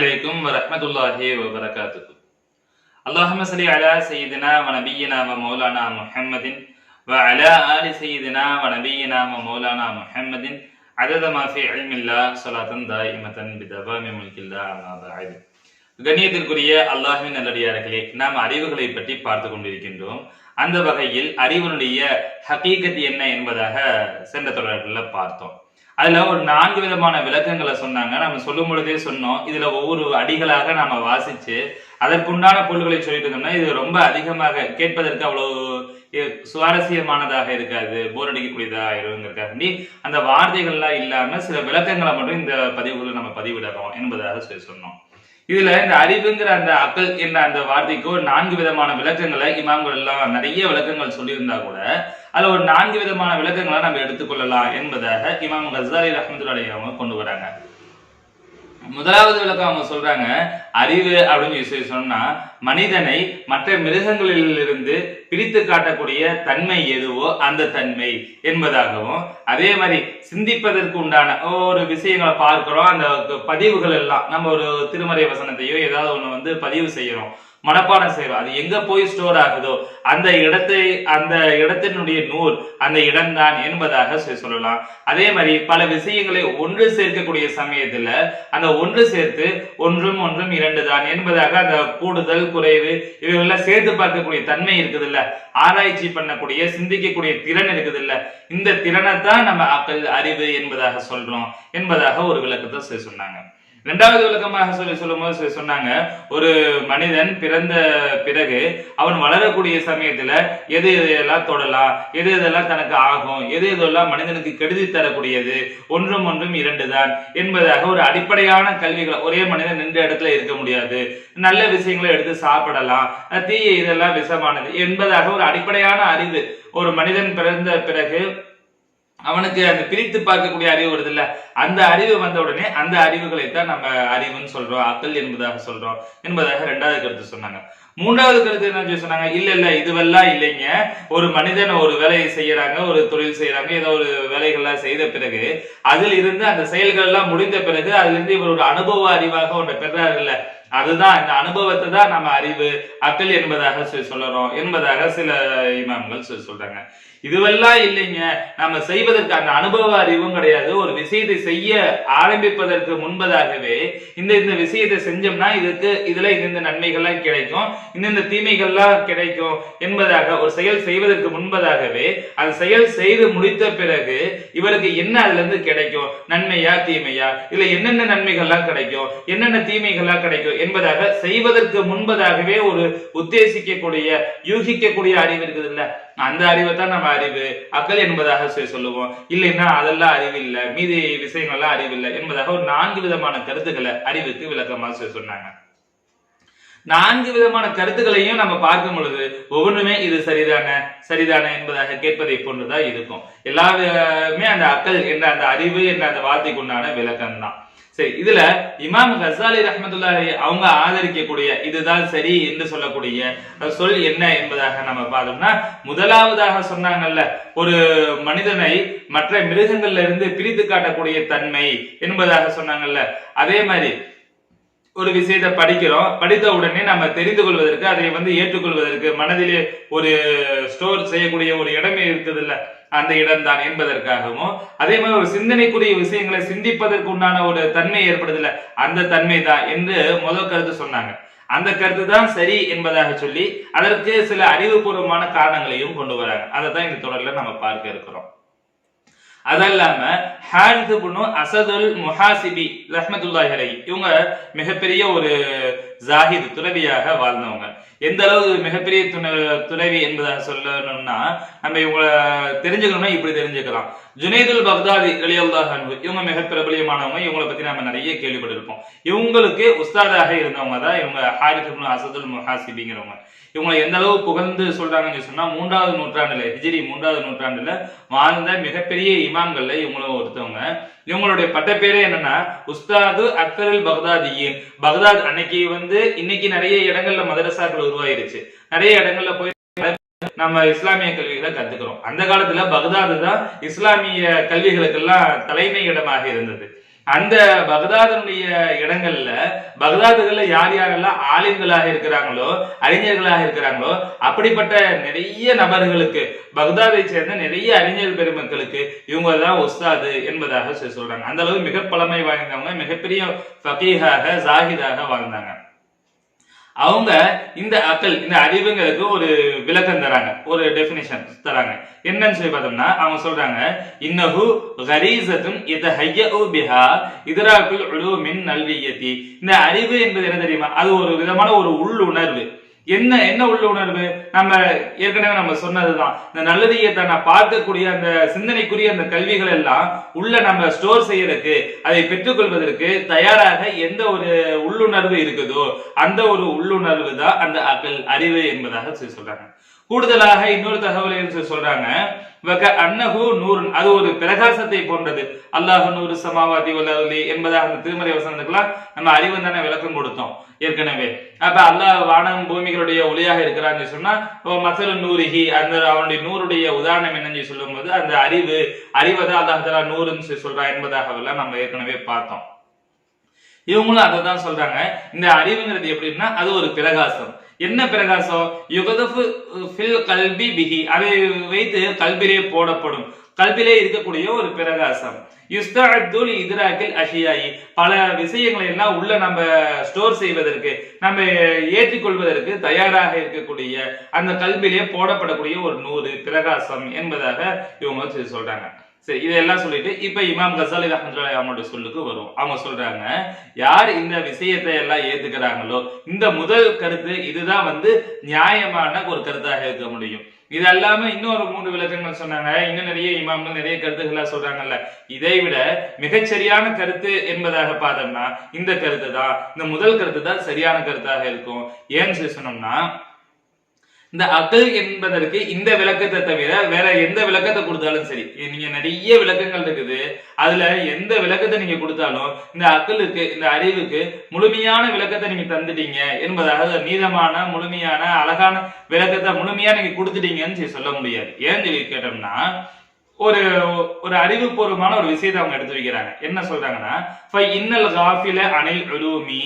அலைக்கும் வரமத்துல்லாஹி வபரகாத்துக்கு அல்லாஹம சலி அலா சையதினா வனபியினா மௌலானா முஹம்மதின் வ அலா ஆலி சையதினா வனபியினா மௌலானா முஹம்மதின் அதத மாஃபி அல்மில்லா சொலாத்தன் தாயிமத்தன் பிதபாமி முல்கில்லா அமாபாயி கண்ணியத்திற்குரிய அல்லாஹின் நல்லடியார்களே நாம் அறிவுகளை பற்றி பார்த்து கொண்டிருக்கின்றோம். அந்த வகையில் அறிவனுடைய ஹகீகத் என்ன என்பதாக சென்ற தொடர்களில் பார்த்தோம். அதுல ஒரு நான்கு விதமான விளக்கங்களை சொன்னாங்க. நம்ம சொல்லும் பொழுதே சொன்னோம். இதுல ஒவ்வொரு அடிகளாக நாம வாசிச்சு அதற்குண்டான பொருள்களை சொல்லிட்டு இருந்தோம்னா இது ரொம்ப அதிகமாக கேட்பதற்கு அவ்வளவு சுவாரஸ்யமானதாக இருக்காது போர் அடிக்கக்கூடியதா ஆயிருங்கிறதுக்காண்டி அந்த வார்த்தைகள்லாம் இல்லாம சில விளக்கங்களை மட்டும் இந்த பதிவுகளை நம்ம பதிவிடறோம் என்பதாக சொல்லி சொன்னோம். இதுல இந்த அறிவுங்கிற அந்த அக்கல் என்ற அந்த வார்த்தைக்கு ஒரு நான்கு விதமான விளக்கங்களை இமாம்கள் எல்லாம் நிறைய விளக்கங்கள் சொல்லியிருந்தா கூட அதுல ஒரு நான்கு விதமான விளக்கங்களை நம்ம எடுத்துக்கொள்ளலாம் என்பதாக இமாம் கசாலி ரஹமதுல்லாடைய அவங்க கொண்டு வராங்க. முதலாவது விளக்கம் அவங்க சொல்றாங்க அறிவு அப்படின்னு சொல்லி சொன்னா மனிதனை மற்ற மிருகங்களிலிருந்து பிரித்து காட்டக்கூடிய தன்மை எதுவோ அந்த தன்மை என்பதாகவும் அதே மாதிரி சிந்திப்பதற்கு உண்டான ஒரு விஷயங்களை பார்க்கிறோம். அந்த பதிவுகள் எல்லாம் நம்ம ஒரு திருமறை வசனத்தையோ ஏதாவது ஒன்று வந்து பதிவு செய்யறோம் மனப்பாடம் செய்யறோம் அது எங்க போய் ஸ்டோர் ஆகுதோ அந்த இடத்தை அந்த இடத்தினுடைய நூல் அந்த இடம்தான் என்பதாக சொல்லலாம். அதே மாதிரி பல விஷயங்களை ஒன்று சேர்க்கக்கூடிய சமயத்துல அந்த ஒன்று சேர்த்து ஒன்றும் ஒன்றும் இரண்டு தான் என்பதாக அந்த கூடுதல் குறைவு இவைகளெல்லாம் சேர்த்து பார்க்கக்கூடிய தன்மை இருக்குது இல்ல ஆராய்ச்சி பண்ணக்கூடிய சிந்திக்கக்கூடிய திறன் இருக்குது இல்ல இந்த திறனை தான் நம்ம அக்கல் அறிவு என்பதாக சொல்றோம். என்பதாக ஒரு விளக்கத்தை சொன்னாங்க. இரண்டாவது விளக்கமாக சொல்லி சொல்லும்போது சொல்லி சொன்னாங்க ஒரு மனிதன் பிறந்த பிறகு அவன் வளரக்கூடிய சமயத்துல எது எதையெல்லாம் தொடலாம் எது எதெல்லாம் தனக்கு ஆகும் எது எதெல்லாம் மனிதனுக்கு கெடுதி தரக்கூடியது ஒன்றும் ஒன்றும் இரண்டு தான் என்பதாக ஒரு அடிப்படையான கல்விகள் ஒரே மனிதன் நின்ற இடத்துல இருக்க முடியாது. நல்ல விஷயங்களை எடுத்து சாப்பிடலாம் தீய இதெல்லாம் விஷமானது என்பதாக ஒரு அடிப்படையான அறிவு ஒரு மனிதன் பிறந்த பிறகு அவனுக்கு அந்த பிரித்து பார்க்கக்கூடிய அறிவு வருது இல்ல அந்த அறிவு வந்த உடனே அந்த அறிவுகளை தான் நம்ம அறிவுன்னு சொல்றோம் அக்கல் என்பதாக சொல்றோம் என்பதாக ரெண்டாவது கருத்து சொன்னாங்க. மூன்றாவது கருத்து என்ன சொல்லி சொன்னாங்க? இல்ல இல்ல இதுவெல்லாம் இல்லைங்க. ஒரு மனிதன் ஒரு வேலையை செய்யறாங்க ஒரு தொழில் செய்யறாங்க ஏதோ ஒரு வேலைகள்லாம் செய்த பிறகு அதில் இருந்து அந்த செயல்கள் எல்லாம் முடிந்த பிறகு அதுல இருந்து இவர் ஒரு அனுபவ அறிவாக ஒன்றை பெறாரு இல்ல அதுதான் இந்த அனுபவத்தை தான் நம்ம அறிவு அக்கல் என்பதாக சொல்லி சொல்றோம் என்பதாக சில இமாம்கள் சொல்லி சொல்றாங்க. இதுவெல்லாம் இல்லைங்க. நம்ம செய்வதற்கு அந்த அனுபவ அறிவும் கிடையாது. ஒரு விஷயத்தை செய்ய ஆரம்பிப்பதற்கு முன்பதாகவே இந்த இந்த விஷயத்தை செஞ்சோம்னா இதுக்கு இதுல இந்த நன்மைகள்லாம் கிடைக்கும் இந்தந்த இந்த தீமைகள்லாம் கிடைக்கும் என்பதாக ஒரு செயல் செய்வதற்கு முன்பதாகவே அந்த செயல் செய்து முடித்த பிறகு இவருக்கு என்ன அதுல இருந்து கிடைக்கும்? நன்மையா தீமையா? இல்ல என்னென்ன நன்மைகள்லாம் கிடைக்கும்? என்னென்ன தீமைகள்லாம் கிடைக்கும் என்பதாக செய்வதற்கு முன்பதாகவே ஒரு உத்தேசிக்கக்கூடிய யூகிக்கக்கூடிய அறிவு இருக்குது இல்ல அந்த அறிவை தான் நம்ம அறிவு. அக்கல் என்பதாக சொல்லுவோம். இல்லைன்னா அதெல்லாம் அறிவு இல்லை மீதி விஷயங்கள்லாம் அறிவு இல்லை என்பதாக ஒரு நான்கு விதமான கருத்துக்களை அறிவுக்கு விளக்கமாக சொன்னாங்க. நான்கு விதமான கருத்துக்களையும் நம்ம பார்க்கும் பொழுது ஒவ்வொன்றுமே இது சரிதானே? சரிதானே என்பதாக கேட்பதை போன்றுதான் இருக்கும். எல்லாமே அந்த அக்கல் என்ற அந்த அறிவு என்ற அந்த வார்த்தைக்குண்டான விளக்கம் தான் சரி இதுல இமாம் ஹசாலி ரஹமதுல்லாஹி அவங்க ஆதரிக்கக்கூடிய இதுதான் சரி என்று சொல்லக்கூடிய சொல் என்ன என்பதாக நம்ம பார்த்தோம்னா முதலாவதாக சொன்னாங்கல்ல ஒரு மனிதனை மற்ற மிருகங்கள்ல இருந்து பிரித்து காட்டக்கூடிய தன்மை என்பதாக சொன்னாங்கல்ல. அதே மாதிரி ஒரு விஷயத்தை படிக்கிறோம் படித்த உடனே நம்ம தெரிந்து கொள்வதற்கு அதை வந்து ஏற்றுக்கொள்வதற்கு மனதிலே ஒரு ஸ்டோர் செய்யக்கூடிய ஒரு இடமே இருக்குது இல்ல அந்த இடம்தான் என்பதற்காகவும் அதே மாதிரி ஒரு சிந்தனைக்குரிய விஷயங்களை சிந்திப்பதற்கு உண்டான ஒரு தன்மை ஏற்படுதுல அந்த தன்மை தான் என்று முதல் கருத்து சொன்னாங்க. அந்த கருத்து தான் சரி என்பதாக சொல்லி அதற்கு சில அறிவுபூர்வமான காரணங்களையும் கொண்டு வராங்க. அதை தான் இந்த தொடர்ல நம்ம பார்க்க இருக்கிறோம். அதல்லாம ஹாரித் அசதுல் முஹாசிபி ரஹமத்துல்லாஹி இவங்க மிகப்பெரிய ஒரு ஜாஹித் துறவியாக வாழ்ந்தவங்க. எந்த அளவு மிகப்பெரிய துணை துறவி என்பதை சொல்லணும்னா நம்ம இவங்களை தெரிஞ்சுக்கணும்னா இப்படி தெரிஞ்சுக்கலாம். ஜுனைதுல் பக்தாதி ரலியல்லாஹு இவங்க மிக பிரபலியமானவங்க. இவங்களை பத்தி நம்ம நிறைய கேள்விப்பட்டிருப்போம். இவங்களுக்கு உஸ்தாதாக இருந்தவங்க தான் இவங்க ஹாரிஃபுல் அசதுல் முஹாசிபிங்கிறவங்க. இவங்களை எந்த அளவு புகழ்ந்து சொல்றாங்கன்னு சொன்னா மூன்றாவது நூற்றாண்டுல ஹிஜிரி மூன்றாவது நூற்றாண்டுல வாழ்ந்த மிகப்பெரிய இமாம்கள்ல இவங்களும் ஒருத்தவங்க. இவங்களுடைய பட்டப்பேரே என்னன்னா உஸ்தாது அக்தரல் பக்தாதியின். பக்தாத் அன்னைக்கு வந்து இன்னைக்கு நிறைய இடங்கள்ல மதரசாக்கள் உருவாயிருச்சு. நிறைய இடங்கள்ல போய் நம்ம இஸ்லாமிய கல்விகளை கத்துக்கிறோம். அந்த காலத்துல பக்தாது தான் இஸ்லாமிய கல்விகளுக்கெல்லாம் தலைமை இடமாக இருந்தது. அந்த பகதாதனுடைய இடங்கள்ல பகதாதுகள்ல யார் யாரெல்லாம் ஆலிம்களாக இருக்கிறாங்களோ அறிஞர்களாக இருக்கிறாங்களோ அப்படிப்பட்ட நிறைய நபர்களுக்கு பகதாதை சேர்ந்த நிறைய அறிஞர் பெருமக்களுக்கு இவங்க தான் உஸ்தாது என்பதாக சொல்றாங்க. அந்த அளவு மிக பழமை வாய்ந்தவங்க மிகப்பெரிய ஃபகீகாக ஜாகிதாக வாழ்ந்தாங்க. அவங்க இந்த அக்கல் இந்த அறிவுங்களுக்கு ஒரு விளக்கம் தராங்க ஒரு டெபினிஷன் தராங்க. என்னன்னு சொல்லி பார்த்தோம்னா அவங்க சொல்றாங்க இன்னஹு கரீசத்தும் இத ஹையு பிஹா இதராக்குல் மின் நல்வியத்தி. இந்த அறிவு என்பது என்ன தெரியுமா? அது ஒரு விதமான ஒரு உள்ளுணர்வு. என்ன என்ன உள்ளுணர்வு நம்ம ஏற்கனவே நம்ம சொன்னதுதான். இந்த நல்லதியத்தை நான் பார்க்கக்கூடிய அந்த சிந்தனைக்குரிய அந்த கல்விகள் எல்லாம் உள்ள நம்ம ஸ்டோர் செய்யறதுக்கு அதை பெற்றுக்கொள்வதற்கு தயாராக எந்த ஒரு உள்ளுணர்வு இருக்குதோ அந்த ஒரு உள்ளுணர்வு தான் அந்த அகல் அறிவு என்பதாக சொல்லி சொல்றாங்க. கூடுதலாக இன்னொரு தகவல் என்று சொல்றாங்க? வக அன்னகு நூறு அது ஒரு பிரகாசத்தை போன்றது. அல்லாஹ் நூறு சமாவாதி வல்லி என்பதாக அந்த திருமறை வசனத்துக்கெல்லாம் நம்ம அறிவு தானே விளக்கம் கொடுத்தோம். ஏற்கனவே. அப்ப அல்லாஹ் வானம் பூமிகளுடைய ஒளியாக இருக்கிறான்னு சொன்னா மசலு நூறுகி அந்த அவனுடைய நூறுடைய உதாரணம் என்னன்னு சொல்லும்போது அந்த அறிவு அறிவை தான் அல்லாஹ் தலா நூறுன்னு சொல்லி சொல்றான் என்பதாகவெல்லாம் நம்ம ஏற்கனவே பார்த்தோம். இவங்களும் அதை தான் சொல்றாங்க. இந்த அறிவுங்கிறது எப்படின்னா அது ஒரு பிரகாசம். என்ன பிரகாசம்? யுகதஃபு ஃபில் கல்பி பிஹி. அதை வைத்து கல்விலே போடப்படும். கல்விலே இருக்கக்கூடிய ஒரு பிரகாசம். யுஸ்தஅத்துல் இத்ராக்கில் அஷியாயி பல விஷயங்களை எல்லாம் உள்ள நம்ம ஸ்டோர் செய்வதற்கு நம்ம ஏற்றிக்கொள்வதற்கு தயாராக இருக்கக்கூடிய அந்த கல்விலே போடப்படக்கூடிய ஒரு நூறு பிரகாசம் என்பதாக இவங்க சொல்றாங்க. சரி இதெல்லாம் சொல்லிட்டு இப்ப இமாம் கசாலி ரஹமத்துல்லாஹி அவனுடைய சொல்லுக்கு வரும். அவங்க சொல்றாங்க யார் இந்த விஷயத்தை எல்லாம் ஏத்துக்கிறாங்களோ இந்த முதல் கருத்து இதுதான் வந்து நியாயமான ஒரு கருத்தாக இருக்க முடியும். இது அல்லாம இன்னொரு மூன்று விளக்கங்கள் சொன்னாங்க. இன்னும் நிறைய இமாம்கள் நிறைய கருத்துக்களா சொல்றாங்கல்ல. இதை விட மிகச்சரியான கருத்து என்பதாக பார்த்தோம்னா இந்த கருத்து தான் இந்த முதல் கருத்து தான் சரியான கருத்தாக இருக்கும். ஏன்னு சொல்லி சொன்னோம்னா இந்த அகல் என்பதற்கு இந்த விளக்கத்தை தவிர வேற எந்த விளக்கத்தை கொடுத்தாலும் சரி. நீங்க நிறைய விளக்கங்கள் இருக்குது. அதுல எந்த விளக்கத்தை நீங்க கொடுத்தாலும் இந்த அகலுக்கு இந்த அறிவுக்கு முழுமையான விளக்கத்தை நீங்க தந்துட்டீங்க என்பதாக நீதமான முழுமையான அழகான விளக்கத்தை முழுமையா நீங்க கொடுத்துட்டீங்கன்னு சொல்லி சொல்ல முடியாது. ஏன்னு சொல்லி கேட்டோம்னா ஒரு ஒரு அறிவுபூர்வமான ஒரு விஷயத்தை அவங்க எடுத்து வைக்கிறாங்க. என்ன சொல்றாங்கன்னா இன்னல் காஃபில அணில் உலூமி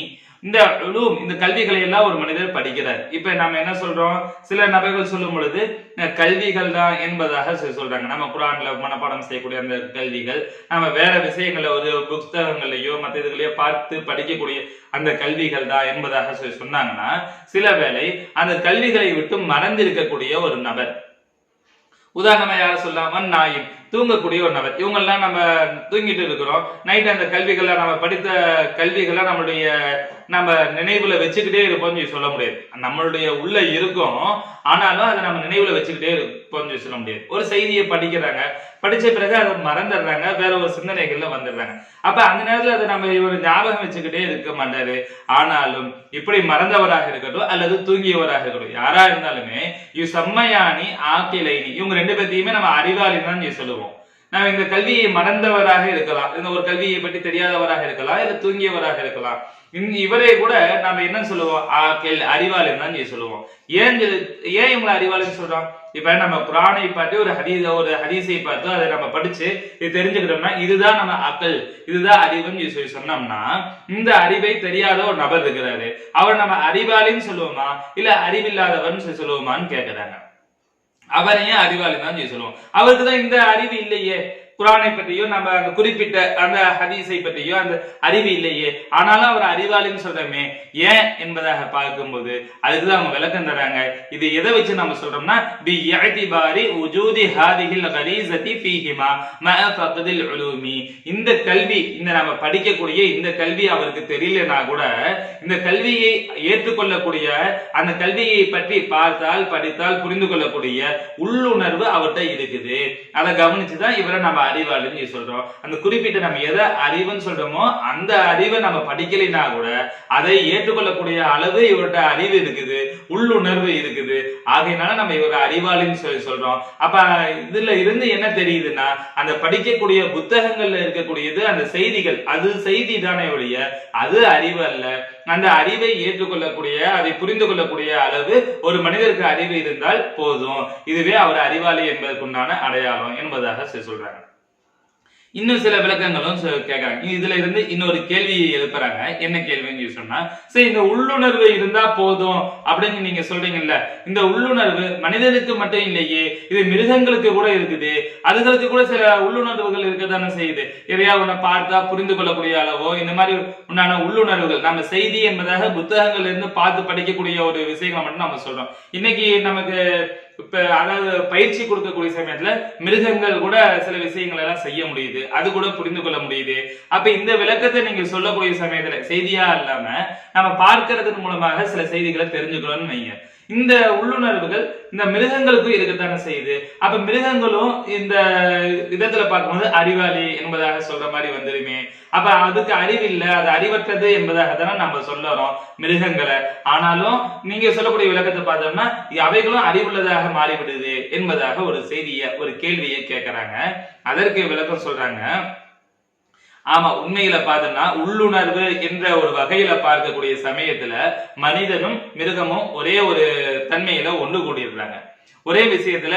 இந்த உலூம் இந்த கல்விகளை எல்லாம் ஒரு மனிதர் படிக்கிறார். இப்ப நம்ம என்ன சொல்றோம்? சில நபர்கள் சொல்லும் பொழுது கல்விகள் தான் என்பதாக சொல்லி சொல்றாங்க. நம்ம குரான்ல மனப்பாடம் செய்யக்கூடிய அந்த கல்விகள் நம்ம வேற விஷயங்களை ஒரு புத்தகங்களையோ மற்ற இதுகளையோ பார்த்து படிக்கக்கூடிய அந்த கல்விகள் தான் என்பதாக சொல்லி சொன்னாங்கன்னா சில வேளை அந்த கல்விகளை விட்டு மறந்திருக்கக்கூடிய ஒரு நபர். உதாரணமா யார சொல்லாம? நாயின். தூங்கக்கூடிய ஒரு நபர். இவங்கெல்லாம் நம்ம தூங்கிட்டு இருக்கிறோம். நைட் அந்த கல்விகளை நம்ம படித்த கல்விகளை நம்மளுடைய நம்ம நினைவுல வச்சுக்கிட்டே இருப்போம்னு சொல்லி சொல்ல முடியாது. நம்மளுடைய உள்ள இருக்கும். ஆனாலும் அதை நம்ம நினைவுல வச்சுக்கிட்டே இருப்போம்னு சொல்லி சொல்ல முடியாது. ஒரு செய்தியை படிக்கிறாங்க. படிச்ச பிறகு அதை மறந்துடுறாங்க. வேற ஒரு சிந்தனைகள்ல வந்துடுறாங்க. அப்ப அந்த நேரத்துல அதை நம்ம இவர் ஞாபகம் வச்சுக்கிட்டே இருக்க மாட்டாரு. ஆனாலும் இப்படி மறந்தவராக இருக்கட்டும் அல்லது தூங்கியவராக இருக்கட்டும் யாரா இருந்தாலுமே இவ் செம்மையானி ஆக்கிலைனி. இவங்க ரெண்டு பேர்த்தையுமே நம்ம அறிவாளி தான் சொல்லுவோம். நம்ம இந்த கல்வியை மறந்தவராக இருக்கலாம். இந்த ஒரு கல்வியை பற்றி தெரியாதவராக இருக்கலாம் இல்ல தூங்கியவராக இருக்கலாம். இவரே கூட நாம என்ன சொல்லுவோம்? அறிவாளன் தான் சொல்லுவோம். ஏன் ஏன் இவங்களை அறிவாளின்னு சொல்றோம்? இப்ப நம்ம குரானை பார்த்து ஒரு ஹதீஸ் ஒரு ஹதீஸை பார்த்து அதை நம்ம படிச்சு இது தெரிஞ்சுக்கிட்டோம்னா இதுதான் நம்ம அக்கல் இதுதான் அறிவுன்னு சொல்லி சொன்னோம்னா இந்த அறிவை தெரியாத ஒரு நபர் இருக்கிறாரு. அவர் நம்ம அறிவாளின்னு சொல்லுவோமா? இல்ல அறிவில்லாதவர்னு சொல்லி சொல்லுவோமான்னு கேட்கிறாங்க அவரையும் ஏன் அறிவாளி தான் சொல்லி சொல்லுவோம் அவருக்கு தான் இந்த அறிவு இல்லையே. குரானை பற்றியோ நம்ம அந்த குறிப்பிட்ட அந்த ஹதீஸை பற்றியோ அந்த அறிவு இல்லையே. ஆனாலும் அவர் அறிவாளின்னு சொல்றோமே. ஏன் என்பதாக பார்க்கும்போது அதுக்குதான் அவங்க விளக்கம் தராங்க இது எதை வச்சு நம்ம சொல்றோம்னா பி உஜூதி ஹாதிஹில் ஃபீஹிமா உலூமி. இந்த கல்வி இந்த நம்ம படிக்கக்கூடிய இந்த கல்வி அவருக்கு தெரியலனா கூட இந்த கல்வியை ஏற்றுக்கொள்ளக்கூடிய அந்த கல்வியை பற்றி பார்த்தால் படித்தால் புரிந்து கொள்ளக்கூடிய உள்ளுணர்வு அவர்கிட்ட இருக்குது. அதை கவனிச்சுதான் இவரை நம்ம அறிவாளின்னு சொல்லி சொல்றோம் அந்த குறிப்பிட்ட நம்ம எதை அறிவுன்னு சொல்றோமோ அந்த அறிவை நம்ம படிக்கலைன்னா கூட அதை ஏற்றுக்கொள்ளக்கூடிய அளவு இவர்கிட்ட அறிவு இருக்குது உள்ளுணர்வு இருக்குது. ஆகையினால நம்ம இவரை அறிவாளின்னு சொல்லி சொல்றோம். அப்ப இதுல இருந்து என்ன தெரியுதுன்னா அந்த படிக்கக்கூடிய புத்தகங்கள்ல இருக்கக்கூடியது அந்த செய்திகள் அது செய்தி தானே ஒழிய அது அறிவு அல்ல. அந்த அறிவை ஏற்றுக்கொள்ளக்கூடிய அதை புரிந்து கொள்ளக்கூடிய அளவு ஒரு மனிதருக்கு அறிவு இருந்தால் போதும். இதுவே அவர் அறிவாளி என்பதற்குண்டான அடையாளம் என்பதாக சொல்றாங்க. இன்னும் சில விளக்கங்களும் கேட்கறாங்க இதுல இருந்து இன்னொரு கேள்வி எழுப்புறாங்க. என்ன கேள்வின்னு சொன்னா சரி இந்த உள்ளுணர்வு இருந்தா போதும் அப்படின்னு நீங்க சொல்றீங்கல்ல இந்த உள்ளுணர்வு மனிதனுக்கு மட்டும் இல்லையே இது மிருகங்களுக்கு கூட இருக்குது. அதுகளுக்கு கூட சில உள்ளுணர்வுகள் இருக்கத்தானே செய்யுது. எதையா உன்னை பார்த்தா புரிந்து கொள்ளக்கூடிய அளவோ இந்த மாதிரி உண்டான உள்ளுணர்வுகள் நம்ம செய்தி என்பதாக புத்தகங்கள்ல இருந்து பார்த்து படிக்கக்கூடிய ஒரு விஷயங்களை மட்டும் நம்ம சொல்றோம். இன்னைக்கு நமக்கு அதாவது பயிற்சி கொடுக்கக்கூடிய சமயத்துல மிருகங்கள் கூட சில விஷயங்கள் எல்லாம் செய்ய முடியுது. அது கூட புரிந்து கொள்ள முடியுது. அப்ப இந்த விளக்கத்தை நீங்க சொல்லக்கூடிய சமயத்துல செய்தியா இல்லாம நம்ம பார்க்கறதன் மூலமாக சில செய்திகளை தெரிஞ்சுக்கிறோம்னு வைங்க. இந்த உள்ளுணர்வுகள் இந்த மிருகங்களுக்கும் இருக்கத்தானே செய்யுது? அப்ப மிருகங்களும் இந்த விதத்துல பார்க்கும்போது அறிவாளி என்பதாக சொல்ற மாதிரி வந்துருமே அப்ப அதுக்கு அறிவு இல்ல அது அறிவற்றது என்பதாக தானே நம்ம சொல்லறோம் மிருகங்களை. ஆனாலும் நீங்க சொல்லக்கூடிய விளக்கத்தை பார்த்தோம்னா அவைகளும் அறிவுள்ளதாக மாறிவிடுது என்பதாக ஒரு செய்திய ஒரு கேள்வியை கேட்கறாங்க. அதற்கு விளக்கம் சொல்றாங்க ஆமா உண்மையில பார்த்தோம்னா உள்ளுணர்வு என்ற ஒரு வகையில பார்க்கக்கூடிய சமயத்துல மனிதனும் மிருகமும் ஒரே ஒரு தன்மையில ஒன்று கூடிடுறாங்க ஒரே விஷயத்துல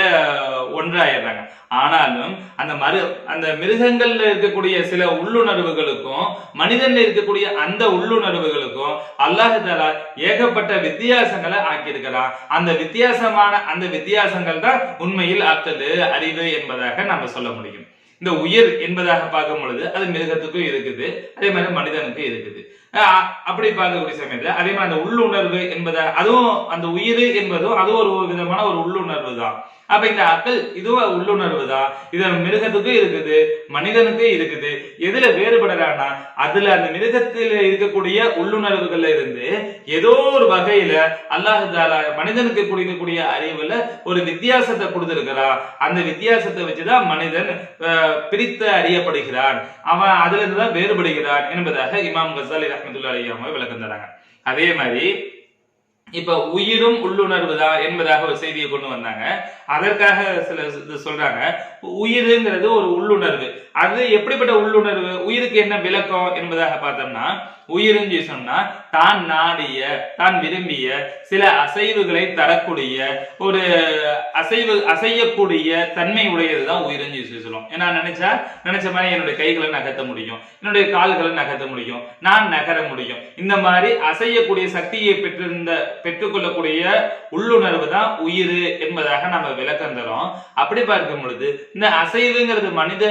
ஒன்றாயிடுறாங்க. ஆனாலும் அந்த மரு அந்த மிருகங்கள்ல இருக்கக்கூடிய சில உள்ளுணர்வுகளுக்கும் மனிதன்ல இருக்கக்கூடிய அந்த உள்ளுணர்வுகளுக்கும் அல்லாஹாலா ஏகப்பட்ட வித்தியாசங்களை ஆக்கியிருக்கிறான். அந்த வித்தியாசமான அந்த வித்தியாசங்கள் தான் உண்மையில் அத்தது அறிவு என்பதாக நம்ம சொல்ல முடியும். இந்த உயிர் என்பதாக பார்க்கும் பொழுது அது மிருகத்துக்கும் இருக்குது அதே மாதிரி மனிதனுக்கும் இருக்குது. அஹ் அப்படி பார்க்கக்கூடிய சமயத்துல அதே மாதிரி அந்த உள்ளுணர்வு என்பதை அதுவும் அந்த உயிர் என்பதும் அதுவும் ஒரு விதமான ஒரு உள்ளுணர்வு தான். அப்ப இந்த அக்கல் இதுவா உள்ளுணர்வு தான் இது மிருகத்துக்கும் இருக்குது மனிதனுக்கும் இருக்குது. எதுல வேறுபடுறான்னா அதுல அந்த மிருகத்தில் இருக்கக்கூடிய உள்ளுணர்வுகள்ல இருந்து ஏதோ ஒரு வகையில அல்லாஹால மனிதனுக்கு கொடுக்கக்கூடிய அறிவுல ஒரு வித்தியாசத்தை கொடுத்திருக்கிறான் அந்த வித்தியாசத்தை வச்சுதான் மனிதன் அஹ், பிரித்து அறியப்படுகிறான். அவன் அதுல இருந்து தான் வேறுபடுகிறான் என்பதாக இமாம் கசாலி ரஹமத்துல்லா அலி அவங்க விளக்கம் தராங்க. அதே மாதிரி இப்ப உயிரும் உள்ளுணர்வு தான் என்பதாக ஒரு செய்தியை கொண்டு வந்தாங்க. அதற்காக சில சொல்றாங்க. உயிருங்கிறது ஒரு உள்ளுணர்வு. அது எப்படிப்பட்ட உள்ளுணர்வு? உயிருக்கு என்ன விளக்கம் என்பதாக பார்த்தோம்னா உயிருன்னு சொன்னா தான் நாடிய தான் விரும்பிய சில அசைவுகளை தரக்கூடிய ஒரு அசைவு அசையக்கூடிய தன்மை உடையதுதான் உயிருன்னு சொல்லி சொல்லுவோம். ஏன்னா நினைச்சா நினைச்ச மாதிரி என்னுடைய கைகளை நகர்த்த முடியும். என்னுடைய கால்களை நகர்த்த முடியும். நான் நகர முடியும். இந்த மாதிரி அசையக்கூடிய சக்தியை பெற்றிருந்த பெற்றுக்கொள்ளக்கூடிய உள்ளுணர்வு தான் உயிர் என்பதாக நம்ம விளக்கம் தரோம் அப்படி பார்க்கும் பொழுது இந்த அசைவுங்கிறது மனித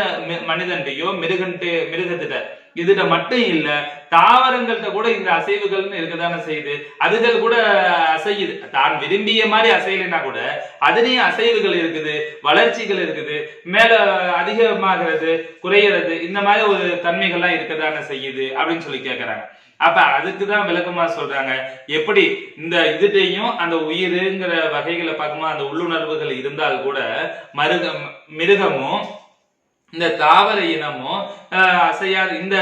மனிதன்டையோ மிருகன்ட்டு மிருகத்திட்ட. இதுல மட்டும் இல்ல தாவரங்கள்ட்ட கூட இந்த அசைவுகள்னு இருக்கதான செய்யுது. அதுகள் கூட அசையுது. தான் விரும்பிய மாதிரி அசையலைன்னா கூட அதுலயும் அசைவுகள் இருக்குது வளர்ச்சிகள் இருக்குது மேல அதிகமாகிறது குறையிறது இந்த மாதிரி ஒரு தன்மைகள்லாம் இருக்கதான செய்யுது அப்படின்னு சொல்லி கேக்குறாங்க. அப்ப அதுக்குதான் விளக்கமா சொல்றாங்க. எப்படி இந்த இதுட்டையும் அந்த உயிருங்கிற வகைகளை பார்க்கும்போது அந்த உள்ளுணர்வுகள் இருந்தால் கூட மருகம் மிருகமும் இந்த தாவர இனமும் ஆஹ், அசையாத இந்த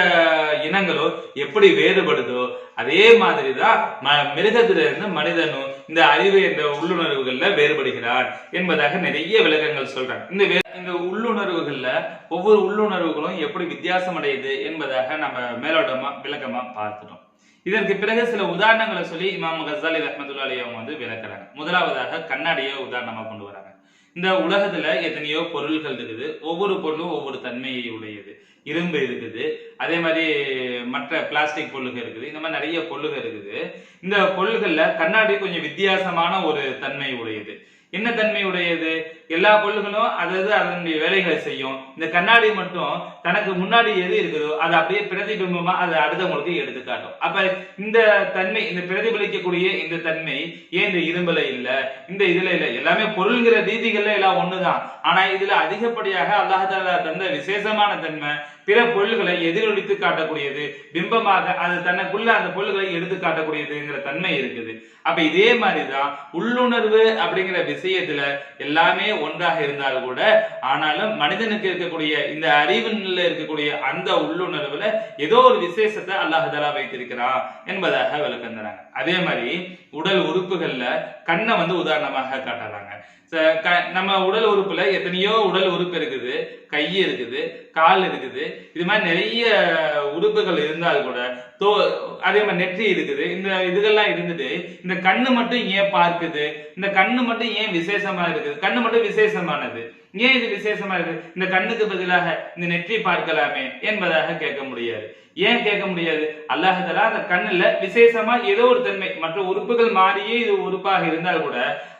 இனங்களும் எப்படி வேறுபடுதோ அதே மாதிரிதான் ம- மிருகத்திலிருந்து மனிதனும் இந்த அறிவு என்ற உள்ளுணர்வுகள்ல வேறுபடுகிறான் என்பதாக நிறைய விளக்கங்கள் சொல்றாங்க. இந்த இந்த உள்ளுணர்வுகள்ல ஒவ்வொரு உள்ளுணர்வுகளும் எப்படி வித்தியாசம் அடையுது என்பதாக நம்ம மேலோட்டமா விளக்கமா பார்த்துட்டோம். இதற்கு பிறகு சில உதாரணங்களை சொல்லி இமாம் கசாலி ரஹ்மத்துல்லா அவங்க வந்து விளக்குறாங்க. முதலாவதாக கண்ணாடியை உதாரணமா கொண்டு வராங்க. இந்த உலகத்துல எத்தனையோ பொருள்கள் இருக்குது. ஒவ்வொரு பொருளும் ஒவ்வொரு தன்மையை உடையது. இரும்பு இருக்குது. அதே மாதிரி மற்ற பிளாஸ்டிக் பொருள்கள் இருக்குது. இந்த மாதிரி நிறைய பொருள்கள் இருக்குது. இந்த பொருள்கள்ல கண்ணாடி கொஞ்சம் வித்தியாசமான ஒரு தன்மை உடையது. என்ன தன்மை உடையது? எல்லா பொருள்களும் அதாவது அதனுடைய வேலைகளை செய்யும். இந்த கண்ணாடி மட்டும் தனக்கு முன்னாடி எது இருக்குதோ அது அப்படியே பிரதிபிம்பமா அதை அடுத்தவங்களுக்கு எடுத்து காட்டும் அப்ப இந்த தன்மை இந்த பிரதிபலிக்கக்கூடிய இந்த தன்மை ஏன் இந்த இரும்புல இல்ல? இந்த இதுல இல்ல. எல்லாமே பொருள்கிற ரீதிகள்ல எல்லாம் ஒண்ணுதான். ஆனா இதுல அதிகப்படியாக அல்லாஹாலா தந்த விசேஷமான தன்மை பிற பொருள்களை எதிரொலித்து காட்டக்கூடியது. பிம்பமாக அது தனக்குள்ள அந்த பொருள்களை எடுத்து காட்டக்கூடியதுங்கிற தன்மை இருக்குது. அப்ப இதே மாதிரிதான் உள்ளுணர்வு அப்படிங்கிற விஷயத்துல எல்லாமே ஒன்றாக இருந்தால் கூட ஆனாலும் மனிதனுக்கு இருக்கக்கூடிய இந்த அறிவுல இருக்கக்கூடிய அந்த உள்ளுணர்வுல ஏதோ ஒரு விசேஷத்தை அல்லாஹாலா வைத்திருக்கிறான் என்பதாக விளக்கம் தராங்க அதே மாதிரி உடல் உறுப்புகள்ல கண்ணை வந்து உதாரணமாக காட்டுறாங்க. க- நம்ம உடல் உறுப்புல எத்தனையோ உடல் உறுப்பு இருக்குது. கை இருக்குது. கால் இருக்குது. இது மாதிரி நிறைய உறுப்புகள் இருந்தால் கூட தோ அதே மாதிரி நெற்றி இருக்குது. இந்த இதுகள்லாம் இருந்தது இந்த கண்ணு மட்டும் ஏன் பார்க்குது? இந்த கண்ணு மட்டும் ஏன் விசேஷமா இருக்குது? கண்ணு மட்டும் விசேஷமானது. ஏன் இது விசேஷமா இருக்கு இந்த கண்ணுக்கு பதிலாக இந்த நெற்றி பார்க்கலாமே என்பதாக கேட்க முடியாது. ஏன் கேட்க முடியாது? அல்லாஹலா அந்த கண்ணுல விசேஷமா ஏதோ ஒரு தன்மை மற்ற உறுப்புகள் மாறியே இது உறுப்பாக இருந்தால் கூட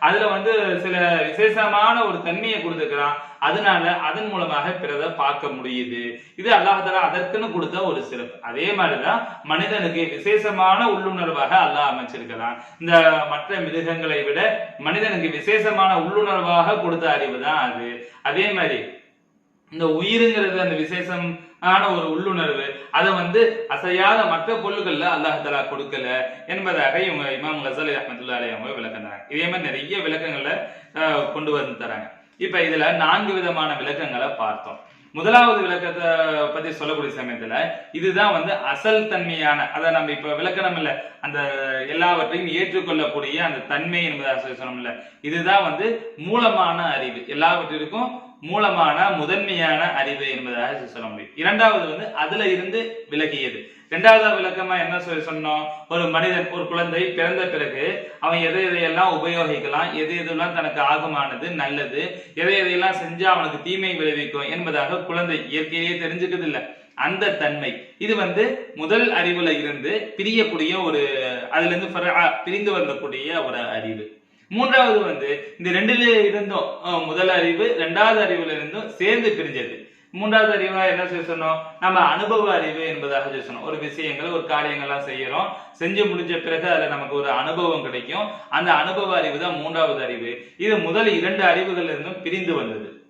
அதுல வந்து சில விசேஷமான ஒரு தன்மையை கொடுத்துக்கிறான் அதனால அதன் மூலமாக பிறதை பார்க்க முடியுது. இது அல்லாஹாலா அதற்குன்னு கொடுத்த ஒரு சிறப்பு. அதே மாதிரிதான் மனிதனுக்கு விசேஷமான உள்ளுணர்வாக அல்லாஹ் அமைச்சிருக்கிறான். இந்த மற்ற மிருகங்களை விட மனிதனுக்கு விசேஷமான உள்ளுணர்வாக கொடுத்த அறிவு தான் அது. அதே மாதிரி இந்த உயிருங்கிறது அந்த விசேஷம் ஆன ஒரு உள்ளுணர்வு அதை வந்து அசையாத மற்ற பொருள்கள்ல அல்லாஹாலா கொடுக்கல என்பதாக இவங்க இமாம் கசலி அஹமத்துல்லா அவங்க விளக்கம் இதே மாதிரி நிறைய விளக்கங்களை ஆஹ், கொண்டு வந்து தராங்க. இப்ப இதுல நான்கு விதமான விளக்கங்களை பார்த்தோம். முதலாவது விளக்கத்தை பத்தி சொல்லக்கூடிய சமயத்துல இதுதான் வந்து அசல் தன்மையான அதை நம்ம இப்ப விளக்கணம் இல்ல அந்த எல்லாவற்றையும் ஏற்றுக்கொள்ளக்கூடிய அந்த தன்மை என்பதாக சொன்னோம்ல இதுதான் வந்து மூலமான அறிவு. எல்லாவற்றிற்கும் மூலமான முதன்மையான அறிவு என்பதாக சொல்ல முடியும். இரண்டாவது வந்து அதுல இருந்து விலகியது. ரெண்டாவது விளக்கமா என்ன சொல்லி சொன்னோம்? ஒரு மனிதன் ஒரு குழந்தை பிறந்த பிறகு அவன் எதை எதையெல்லாம் உபயோகிக்கலாம் எது எதெல்லாம் தனக்கு ஆகமானது நல்லது எதை எதையெல்லாம் செஞ்சா அவனுக்கு தீமை விளைவிக்கும் என்பதாக குழந்தை இயற்கையே தெரிஞ்சுக்கிறது இல்லை. அந்த தன்மை. இது வந்து முதல் அறிவுல இருந்து பிரியக்கூடிய ஒரு அதுல இருந்து பிரிந்து வரக்கூடிய ஒரு அறிவு. மூன்றாவது வந்து இந்த ரெண்டுல இருந்தும் முதல் அறிவு ரெண்டாவது அறிவுல இருந்தும் சேர்ந்து பிரிஞ்சது. மூன்றாவது அறிவா என்ன செய்ய சொன்னோம் நம்ம அனுபவ அறிவு என்பதாக சொல்லி சொன்னோம் ஒரு விஷயங்கள் ஒரு காரியங்கள்லாம் செய்யறோம். செஞ்சு முடிஞ்ச பிறகு அதுல நமக்கு ஒரு அனுபவம் கிடைக்கும். அந்த அனுபவ அறிவு தான் மூன்றாவது அறிவு. இது முதல் இரண்டு அறிவுகள் இருந்தும் பிரிந்து வந்தது.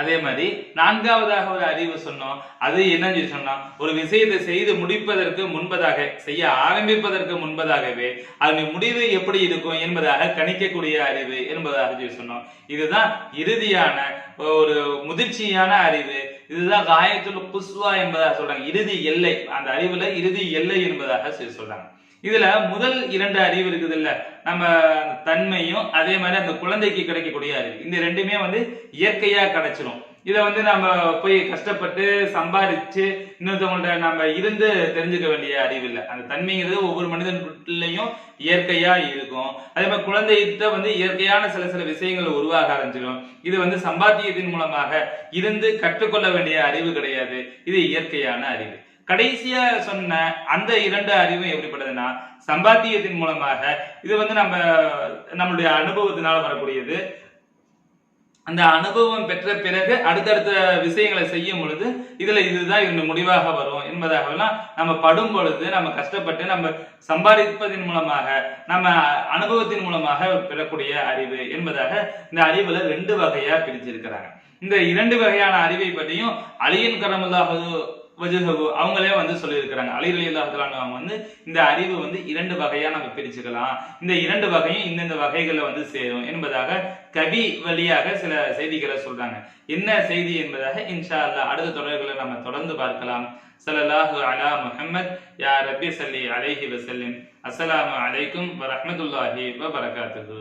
அதே மாதிரி நான்காவதாக ஒரு அறிவு சொன்னோம் அது என்னன்னு சொல்லி சொன்னோம் ஒரு விஷயத்தை செய்து முடிப்பதற்கு முன்பதாக செய்ய ஆரம்பிப்பதற்கு முன்பதாகவே அதனுடைய முடிவு எப்படி இருக்கும் என்பதாக கணிக்கக்கூடிய அறிவு என்பதாக சொல்லி சொன்னோம். இதுதான் இறுதியான ஒரு முதிர்ச்சியான அறிவு. இதுதான் காயத்துல புஸ்வா என்பதாக சொல்றாங்க. இறுதி எல்லை அந்த அறிவுல இறுதி எல்லை என்பதாக சொல்லி சொல்றாங்க இதுல முதல் இரண்டு அறிவு இருக்குது இல்ல நம்ம தன்மையும் அதே மாதிரி அந்த குழந்தைக்கு கிடைக்கக்கூடிய அறிவு. இந்த ரெண்டுமே வந்து இயற்கையா கிடைச்சிரும். இதை வந்து நம்ம போய் கஷ்டப்பட்டு சம்பாதிச்சு இன்னொருத்தவங்கள்ட்ட நம்ம இருந்து தெரிஞ்சுக்க வேண்டிய அறிவு இல்லை. அந்த தன்மைங்கிறது ஒவ்வொரு மனிதன்லையும் இயற்கையா இருக்கும். அதே மாதிரி குழந்தைகிட்ட வந்து இயற்கையான சில சில விஷயங்கள் உருவாக ஆரம்பிச்சிடும். இது வந்து சம்பாத்தியத்தின் மூலமாக இருந்து கற்றுக்கொள்ள வேண்டிய அறிவு கிடையாது. இது இயற்கையான அறிவு. கடைசியா சொன்ன அந்த இரண்டு அறிவும் எப்படிப்பட்டதுன்னா சம்பாத்தியத்தின் மூலமாக இது வந்து நம்ம நம்மளுடைய அனுபவத்தினால வரக்கூடியது. அந்த அனுபவம் பெற்ற பிறகு அடுத்தடுத்த விஷயங்களை செய்யும் பொழுது இதுல இதுதான் இந்த முடிவாக வரும் என்பதாகலாம் நம்ம படும் பொழுது நம்ம கஷ்டப்பட்டு நம்ம சம்பாதிப்பதன் மூலமாக நம்ம அனுபவத்தின் மூலமாக பெறக்கூடிய அறிவு என்பதாக இந்த அறிவுல ரெண்டு வகையா பிரிச்சிருக்கிறாங்க இந்த இரண்டு வகையான அறிவை பற்றியும் அழியின் கரமுல்லாஹு வஜுஹு அவங்களே வந்து சொல்லியிருக்கிறாங்க. அலி அலி அவங்க வந்து இந்த அறிவு வந்து இரண்டு வகையா நம்ம பிரிச்சுக்கலாம். இந்த இரண்டு வகையும் இந்தந்த வகைகளை வந்து சேரும் என்பதாக கவி வழியாக சில செய்திகளை சொல்றாங்க. என்ன செய்தி என்பதாக இன்ஷா அல்லா அடுத்த தொடர்களை நம்ம தொடர்ந்து பார்க்கலாம். ஸல்லல்லாஹு அலா முஹம்மத் யா ரபி சல்லி அலைஹி வஸல்லிம். அஸ்ஸலாமு அலைக்கும் வரமத்துல்லாஹி வபரகாத்துஹு.